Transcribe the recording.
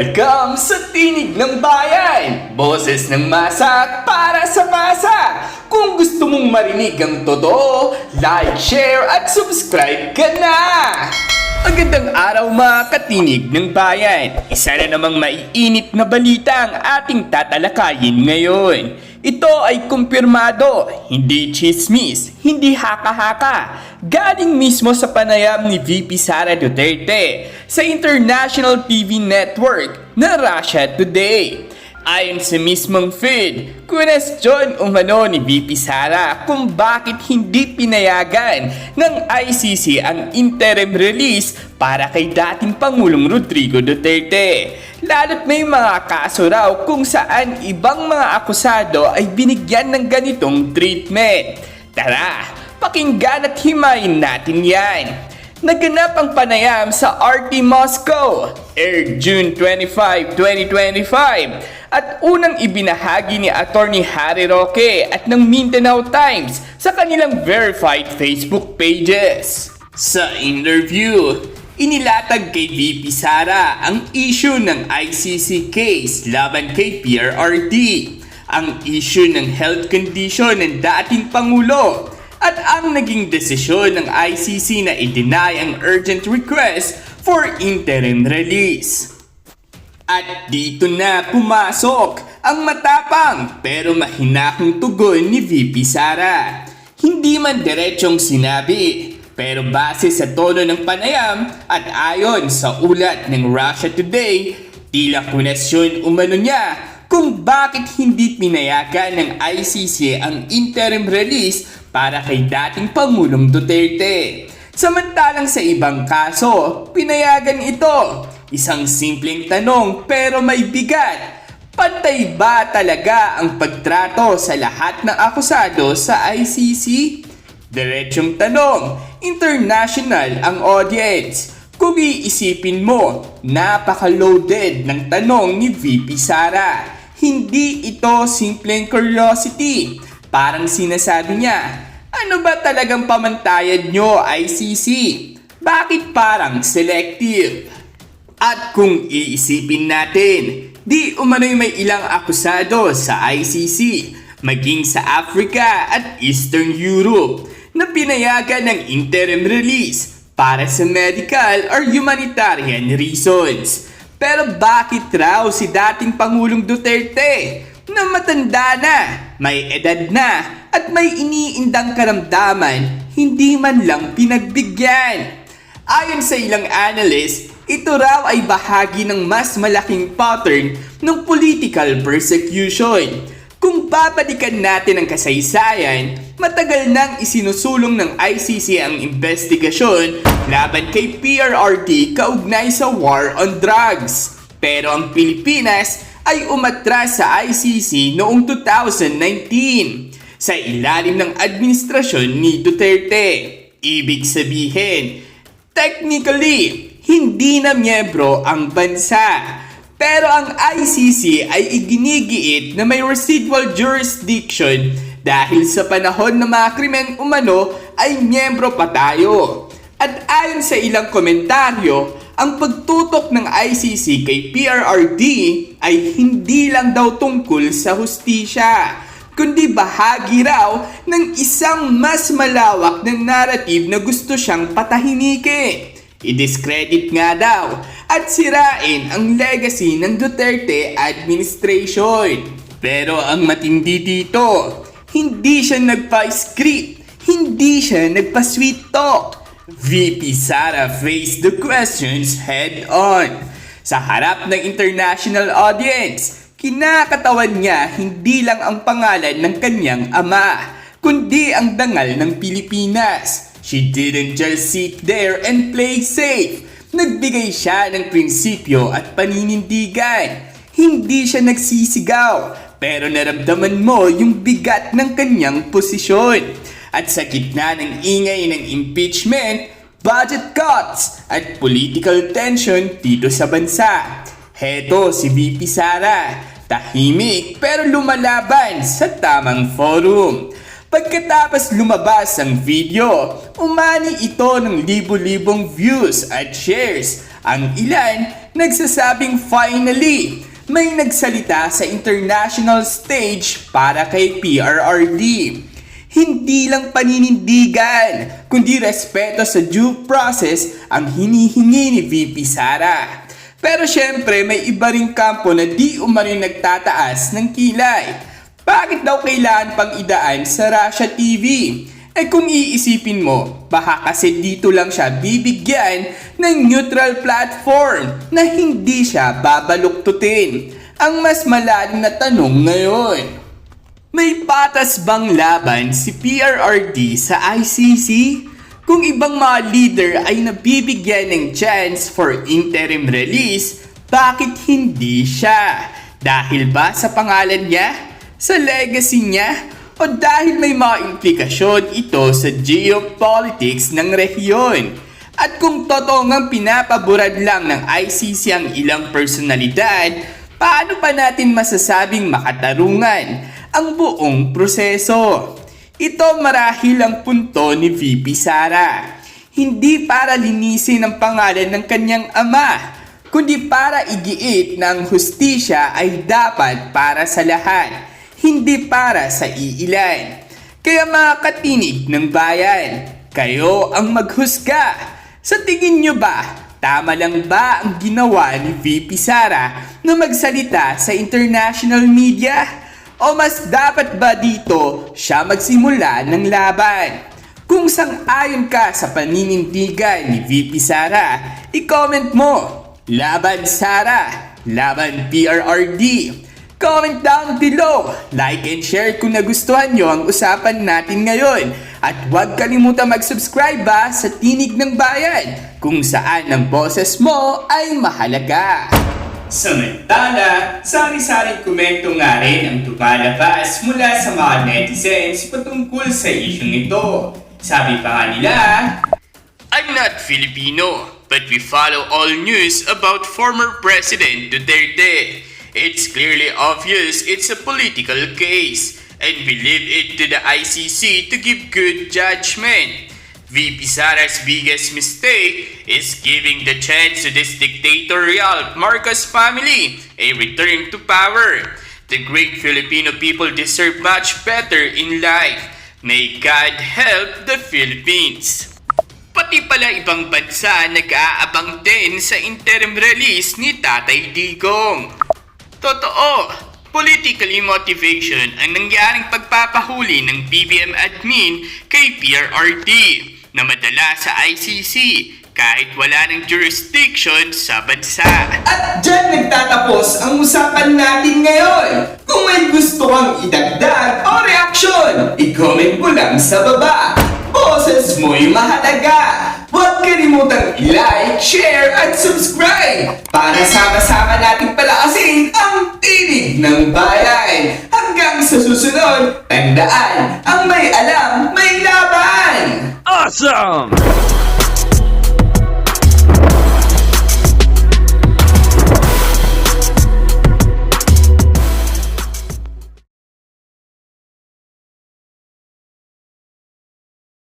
Welcome sa Tinig ng Bayan! Boses ng masa para sa masa! Kung gusto mong marinig ang totoo, like, share at subscribe ka na! Magandang araw mga katinig ng bayan! Isa na namang maiinit na balita ang ating tatalakayin ngayon. Ito ay kumpirmado, hindi chismis, hindi haka-haka. Galing mismo sa panayam ni VP Sara Duterte sa International TV Network na Russia Today. Ayon sa mismong feed, question umano ni VP Sara kung bakit hindi pinayagan ng ICC ang interim release para kay dating Pangulong Rodrigo Duterte. Lalo't may mga kaso raw kung saan ibang mga akusado ay binigyan ng ganitong treatment. Tara, pakinggan at himayin natin yan. Naganap ang panayam sa RT Moscow, aired June 25, 2025 at unang ibinahagi ni Attorney Harry Roque at ng Mindanao Times sa kanilang verified Facebook pages. Sa interview, inilatag kay VP Sara ang issue ng ICC case laban kay PRRD, ang issue ng health condition ng dating Pangulo at ang naging desisyon ng ICC na i-deny ang urgent request for interim release. At dito na pumasok ang matapang pero mahinahong tugon ni VP Sara. Hindi man diretsong sinabi, pero base sa tono ng panayam at ayon sa ulat ng Russia Today, tila kunasyon umano niya kung bakit hindi pinayagan ng ICC ang interim release para kay dating Pangulong Duterte. Samantalang sa ibang kaso, pinayagan ito. Isang simpleng tanong pero may bigat. Pantay ba talaga ang pagtrato sa lahat ng akusado sa ICC? Diretsyong tanong, international ang audience. Kung iisipin mo, napaka-loaded ng tanong ni VP Sara. Hindi ito simpleng curiosity. Parang sinasabi niya, ano ba talagang pamantayan nyo ICC? Bakit parang selective? At kung iisipin natin, di umano'y may ilang akusado sa ICC, maging sa Africa at Eastern Europe, na pinayagan ng interim release para sa medical or humanitarian reasons. Pero bakit raw si dating Pangulong Duterte na matanda na, may edad na, at may iniindang karamdaman, hindi man lang pinagbigyan? Ayon sa ilang analyst, ito raw ay bahagi ng mas malaking pattern ng political persecution. Kung babalikan natin ang kasaysayan, matagal nang isinusulong ng ICC ang investigasyon laban kay PRRD kaugnay sa war on drugs. Pero ang Pilipinas ay umatras sa ICC noong 2019 sa ilalim ng administrasyon ni Duterte. Ibig sabihin, technically, hindi na miyembro ang bansa. Pero ang ICC ay iginigiit na may residual jurisdiction dahil sa panahon na mga krimen umano ay miyembro pa tayo. At ayon sa ilang komentaryo, ang pagtutok ng ICC kay PRRD ay hindi lang daw tungkol sa hustisya, kundi bahagi raw ng isang mas malawak na narrative na gusto siyang patahimikin. I-discredit nga daw at sirain ang legacy ng Duterte administration. Pero ang matindi dito, hindi siya nagpa-script, hindi siya nagpa-sweet talk. VP Sara faced the questions head on. Sa harap ng international audience, kinakatawan niya hindi lang ang pangalan ng kanyang ama, kundi ang dangal ng Pilipinas. She didn't just sit there and play safe. Nagbigay siya ng prinsipyo at paninindigan. Hindi siya nagsisigaw, pero naramdaman mo yung bigat ng kanyang posisyon. At sa gitna ng ingay ng impeachment, budget cuts at political tension dito sa bansa. Heto si VP Sara, tahimik pero lumalaban sa tamang forum. Pagkatapos lumabas ang video, umani ito ng libo-libong views at shares. Ang ilan nagsasabing finally, may nagsalita sa international stage para kay PRRD. Hindi lang paninindigan, kundi respeto sa due process ang hinihingi ni VP Sara. Pero syempre may iba ring kampo na di umano nagtataas ng kilay. Bakit daw kailangan pang idaan sa Russia TV? Eh kung iisipin mo, baka kasi dito lang siya bibigyan ng neutral platform na hindi siya babaluktutin. Ang mas malalim na tanong ngayon. May patas bang laban si PRRD sa ICC? Kung ibang mga leader ay nabibigyan ng chance for interim release, bakit hindi siya? Dahil ba sa pangalan niya? Sa legacy niya? O dahil may mga implikasyon ito sa geopolitics ng rehiyon? At kung totoo ngang pinapaburad lang ng ICC ang ilang personalidad, paano pa natin masasabing makatarungan ang buong proseso? Ito marahil ang punto ni VP Sara. Hindi para linisin ang pangalan ng kanyang ama, kundi para igiit na hustisya ay dapat para sa lahat, hindi para sa iilan. Kaya mga katinig ng bayan, kayo ang maghusga. Sa tingin nyo ba, tama lang ba ang ginawa ni VP Sara na magsalita sa international media? O mas dapat ba dito siya magsimula ng laban? Kung sang-ayon ka sa paninindigan ni VP Sara, i-comment mo. Laban Sara, laban PRRD. Comment down below, like and share kung nagustuhan nyo ang usapan natin ngayon. At huwag kalimutan mag-subscribe ba sa Tinig ng Bayan kung saan ang boses mo ay mahalaga. Samantala, sari-saring komento nga rin ang tumalabas mula sa mga netizens patungkol sa isyong ito. Sabi pa nila, I'm not Filipino, but we follow all news about former President Duterte. It's clearly obvious it's a political case, and we leave it to the ICC to give good judgment. VP Sara's biggest mistake is giving the chance to this dictatorial Marcos family a return to power. The great Filipino people deserve much better in life. May God help the Philippines. Pati pala ibang bansa nag-aabang din sa interim release ni Tatay Digong. Totoo, politically motivation ang nangyaring pagpapahuli ng BBM admin kay PRRD na madala sa ICC kahit wala ng jurisdiction sa bansa. At dyan nagtatapos ang usapan natin ngayon. Kung may gusto kang idagdag o reaksyon, i-comment mo lang sa baba. Boses mo'y mahalaga. Huwag kalimutang i-like, share, at subscribe para sama-sama nating palakasin ang tinig ng bayan. Hanggang sa susunod, tandaan, ang may alam, may! Awesome!